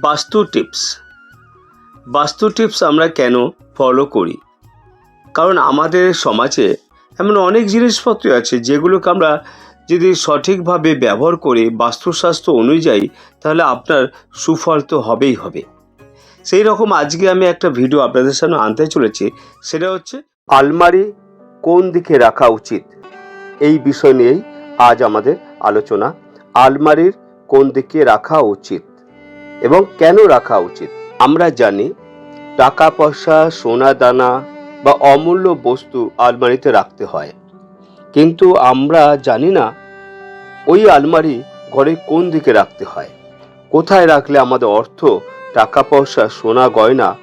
বাস্তু টিপস। বাস্তু টিপস আমরা কেন ফলো করি? কারণ আমাদের সমাজে এমন অনেক জিনিসপত্র আছে যেগুলোকে আমরা যদি সঠিকভাবে ব্যবহার করি বাস্তুশাস্ত্র অনুযায়ী তাহলে আপনার সুফল তো হবেই হবে। সেই রকম আজকে আমি একটা ভিডিও আপনাদের সামনে আনতে চলেছি, সেটা হচ্ছে আলমারি কোন দিকে রাখা উচিত? এই বিষয় নিয়েই আজ আমাদের আলোচনা। আলমারির কোন দিকে রাখা উচিত? এবং কেন রাখা উচিত? আমরা জানি টাকা পয়সা সোনা দানা বা অমূল্য বস্তু আলমারিতে রাখতে হয়। কিন্তু আমরা জানি না, ওই আলমারি ঘরের কোন দিকে রাখতে হয়। কোথায় রাখলে আমাদের অর্থ টাকা পয়সা সোনা গয়না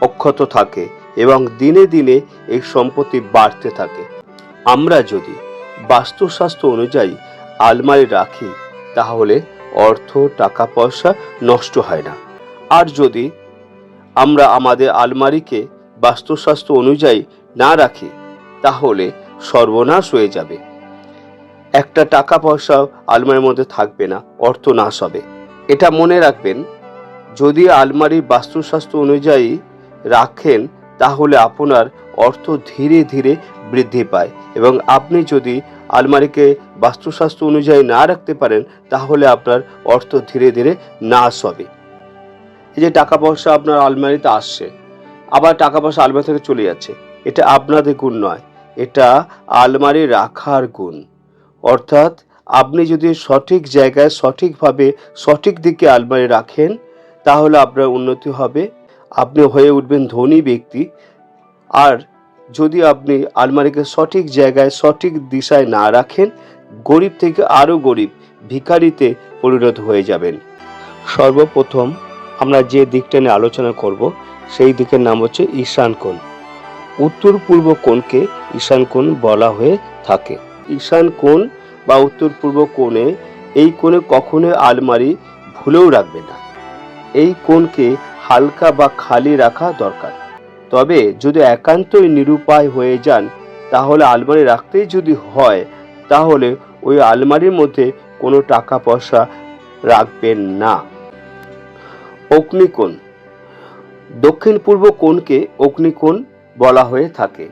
অক্ষত থাকে এবং দিনে দিনে এই সম্পত্তি বাড়তে থাকে? আমরা যদি বাস্তুশাস্ত্র অনুযায়ী আলমারি রাখি, তাহলে অর্থ, টাকা, পয়সা নষ্ট হয় না। আর যদি আমরা আমাদের আলমারিকে বাস্তুশাস্ত্র অনুযায়ী না রাখি, তাহলে সর্বনাশ হয়ে যাবে। একটা টাকা পয়সা আলমারির মধ্যে থাকবে না, অর্থ নাশ হবে। এটা মনে রাখবেন, যদি আলমারি বাস্তুশাস্ত্র অনুযায়ী রাখেন, তাহলে আপনার অর্থ ধীরে ধীরে বৃদ্ধি পায়। এবং আপনি যদি আলমারিকে বাস্তুশাস্ত্র অনুযায়ী না রাখতে পারেন, তাহলে আপনার অর্থ ধীরে ধীরে নাশ হবে। এই যে টাকা পয়সা আপনার আলমারিতে আসছে, আবার টাকা পয়সা আলমারি থেকে চলে যাচ্ছে, এটা আপনাদের গুণ নয়, এটা আলমারি রাখার গুণ। অর্থাৎ আপনি যদি সঠিক জায়গায় সঠিকভাবে সঠিক দিকে আলমারি রাখেন, তাহলে আপনার উন্নতি হবে। আপনি হয়ে উঠবেন ধনী ব্যক্তি, আর যদি আপনি আলমারিকে সঠিক জায়গায়, সঠিক দিশায় না রাখেন, গরিব থেকে আরও গরিব ভিখারিতে পরিণত হয়ে যাবেন। সর্বপ্রথম আমরা যে দিকটা নিয়ে আলোচনা করব, সেই দিকের নাম হচ্ছে ঈশান কোণ। উত্তর পূর্ব কোণকে ঈশান কোণ বলা হয়ে থাকে। ঈশান কোণ বা উত্তর পূর্ব কোণে এই কোণে কখনো আলমারি ভুলেও রাখবে না। এই কোণকে হালকা বা খালি রাখা দরকার। তবে যদি একান্তই নিরুপায় হয়ে যান, তাহলে আলমারি রাখতেই যদি হয়, তাহলে ওই আলমারির মধ্যে কোনো টাকা পয়সা রাখবেন না। অগ্নিকোণ। দক্ষিণ পূর্ব কোণকে অগ্নিকোণ বলা হয়ে থাকে।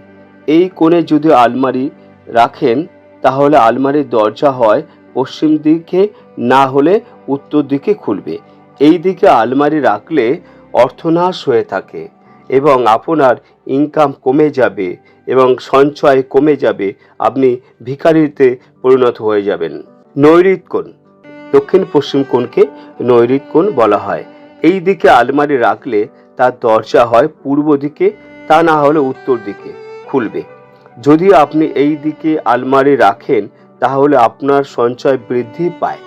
এই কোণে যদি আলমারি রাখেন, তাহলে আলমারির দরজা হয় পশ্চিম দিকে, না হলে উত্তর দিকে খুলবে। এই দিকে আলমারি রাখলে অর্থনাশ হয়ে থাকে। এবং আপনার ইনকাম কমে যাবে এবং সঞ্চয় কমে যাবে, আপনি ভিখারিতে পরিণত হয়ে যাবেন। নৈরিত কোণ, দক্ষিণ পশ্চিম কোণকে নৈরিত কোণ বলা হয়। এই দিকে আলমারি রাখলে তার দরজা হয় পূর্ব দিকে, তা না হলে উত্তর দিকে খুলবে। যদি আপনি এই দিকে আলমারি রাখেন, তাহলে আপনার সঞ্চয় বৃদ্ধি পায়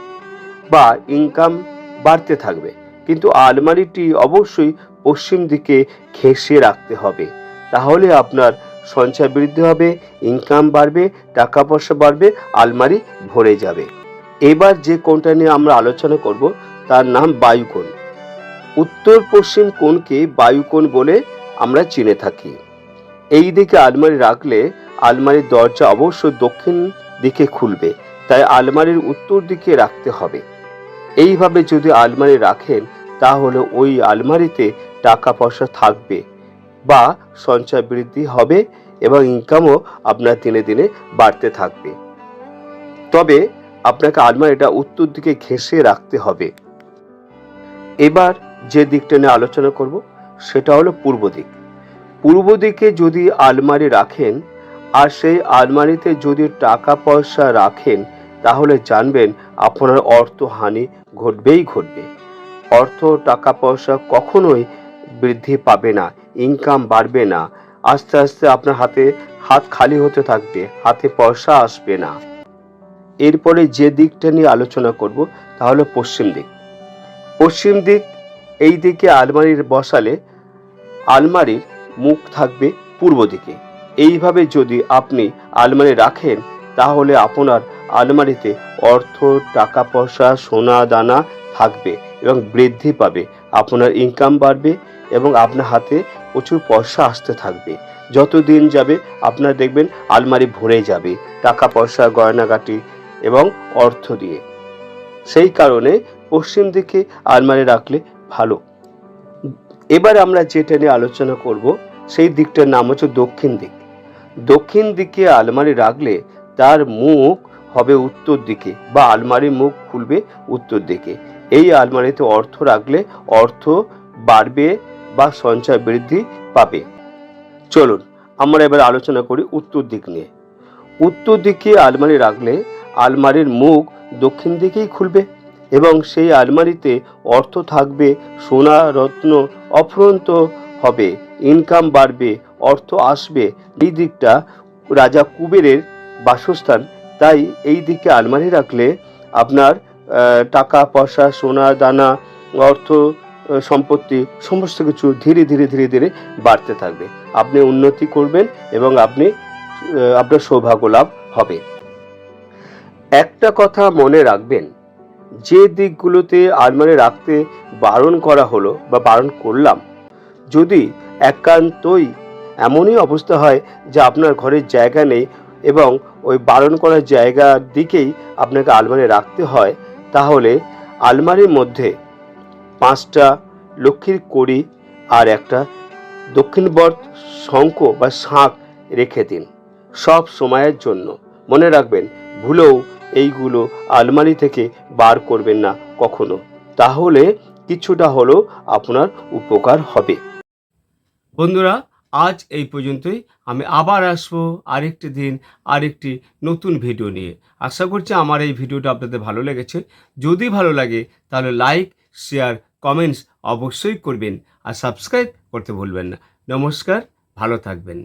বা ইনকাম বাড়তে থাকবে। কিন্তু আলমারিটি অবশ্যই পশ্চিম দিকে ঘেঁষে রাখতে হবে। তাহলে আপনার সঞ্চয় বৃদ্ধি হবে ইনকাম বাড়বে টাকা পয়সা বাড়বে, আলমারি ভরে যাবে। এবার যে কোণটা নিয়ে আমরা আলোচনা করব, তার নাম বায়ুকোণ। উত্তর পশ্চিম কোণকে বায়ুকোণ বলে আমরা চিনে থাকি। এই দিকে আলমারি রাখলে আলমারির দরজা অবশ্যই দক্ষিণ দিকে খুলবে, তাই আলমারির উত্তর দিকে রাখতে হবে। এইভাবে যদি আলমারি রাখেন তাহলে ওই আলমারিতে টাকা পয়সা থাকবে বা সঞ্চয় বৃদ্ধি হবে এবং ইনকামও আপনার দিনে দিনে বাড়তে থাকবে। তবে আপনাকে আলমারিটা উত্তর দিকে ঘেঁষে রাখতে হবে। এবার যে দিকটা নিয়ে আলোচনা করব, সেটা হলো পূর্ব দিক। পূর্ব দিকে যদি আলমারি রাখেন আর সেই আলমারিতে যদি টাকা পয়সা রাখেন, তাহলে জানবেন আপনার অর্থহানি ঘটবেই ঘটবে। অর্থ টাকা পয়সা কখনোই বৃদ্ধি পাবে না ইনকাম বাড়বে না। আস্তে আস্তে আপনার হাতে হাত খালি হতে থাকবে, হাতে পয়সা আসবে না। এরপরে যে দিকটা নিয়ে আলোচনা করব তাহলে পশ্চিম দিক। পশ্চিম দিক, এই দিকে আলমারির বসালে আলমারির মুখ থাকবে পূর্ব দিকে। এইভাবে যদি আপনি আলমারি রাখেন, তাহলে আপনার আলমারিতে অর্থ টাকা পয়সা সোনা দানা থাকবে। এবং বৃদ্ধি পাবে। আপনার ইনকাম বাড়বে এবং আপনার হাতে প্রচুর পয়সা আসতে থাকবে। যত দিন যাবে, আপনার দেখবেন আলমারি ভরে যাবে, টাকা পয়সা, গয়নাগাটি এবং অর্থ দিয়ে। সেই কারণে পশ্চিম দিকে আলমারি রাখলে ভালো। এবার আমরা যেটা নিয়ে আলোচনা করব, সেই দিকটার নাম হচ্ছে দক্ষিণ দিক। দক্ষিণ দিকে আলমারি রাখলে তার মুখ হবে উত্তর দিকে বা আলমারির মুখ খুলবে উত্তর দিকে। এই আলমারিতে অর্থ রাখলে অর্থ বাড়বে বা সঞ্চয় বৃদ্ধি পাবে। চলুন, আমরা এবার আলোচনা করি উত্তর দিক নিয়ে। উত্তর দিকে আলমারি রাখলে আলমারির মুখ দক্ষিণ দিকেই খুলবে এবং সেই আলমারিতে অর্থ থাকবে, সোনা, রত্ন অফুরন্ত হবে ইনকাম বাড়বে, অর্থ আসবে। এই দিকটা রাজা কুবেরের বাসস্থান, তাই এই দিকে আলমারি রাখলে আপনার টাকা, পয়সা, সোনা, দানা, অর্থ সম্পত্তি সমস্ত কিছু ধীরে ধীরে ধীরে ধীরে বাড়তে থাকবে। আপনি উন্নতি করবেন এবং আপনি আপনার সৌভাগ্য লাভ হবে। একটা কথা মনে রাখবেন, যে দিকগুলোতে আলমারি রাখতে বারণ করা হলো বা বারণ করলাম, যদি একান্তই এমনই অবস্থা হয় যে আপনার ঘরের জায়গা নেই এবং ওই বারণ করার জায়গার দিকেই আপনাকে আলমারি রাখতে হয় তাহলে আলমারির মধ্যে পাঁচটা লক্ষ্মীর কড়ি আর একটা দক্ষিণবর্ত শঙ্খ বা শাঁখ রেখে দিন, সব সময়ের জন্য। মনে রাখবেন, ভুলেও এইগুলো আলমারি থেকে বার করবেন না কখনো। তাহলে কিছুটা হলেও আপনার উপকার হবে। বন্ধুরা আজ এই পর্যন্তই। আমি আবার আসব আরেকটি দিন, আরেকটি নতুন ভিডিও নিয়ে। আশা করছি আমার এই ভিডিওটা আপনাদের ভালো লেগেছে। যদি ভালো লাগে, তাহলে লাইক, শেয়ার, কমেন্টস অবশ্যই করবেন আর সাবস্ক্রাইব করতে ভুলবেন না। নমস্কার, ভালো থাকবেন।